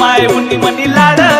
माय मुनी मनी लाड.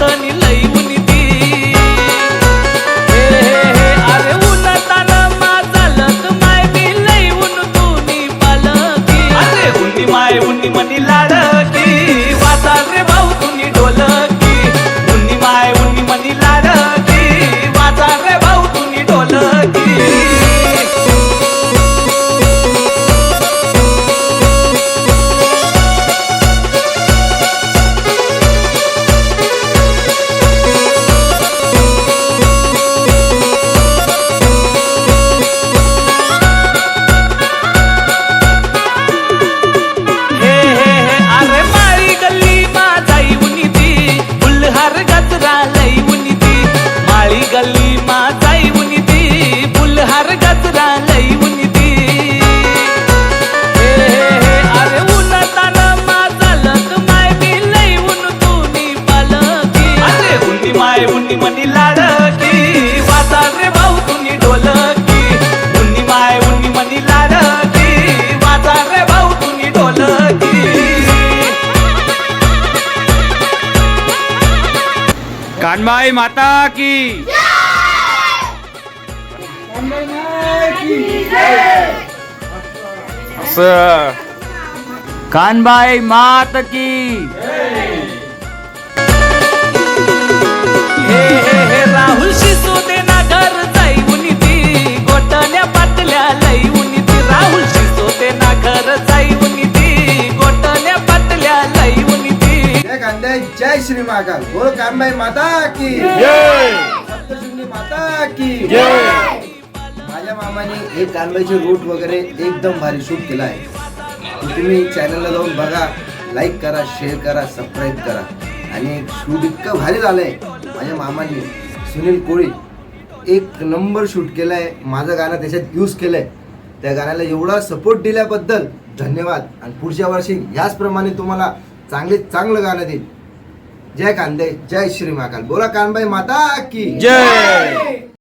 தனில் गली कानबाई माता की। कान कानबाई मात की। श्री महाकाल बोल कानबाई माता की. सप्तशृंगी माता की. माझ्या मामाने हे कानबाईचे रूट वगैरे एकदम भारी शूट केला आहे तुम्ही चॅनलला जाऊन बघा लाईक करा शेअर करा सबस्क्राईब करा. आणि शूट इतकं भारी झालंय. माझ्या मामाने सुनील कोळी एक नंबर शूट केलाय. माझं गाणं त्याच्यात यूज केलंय. त्या गाण्याला एवढा सपोर्ट दिल्याबद्दल धन्यवाद. आणि पुढच्या वर्षी याचप्रमाणे तुम्हाला चांगले चांगलं गाणं देईल जय कांदे जय श्री महाकाल बोला कानबाई माता की जय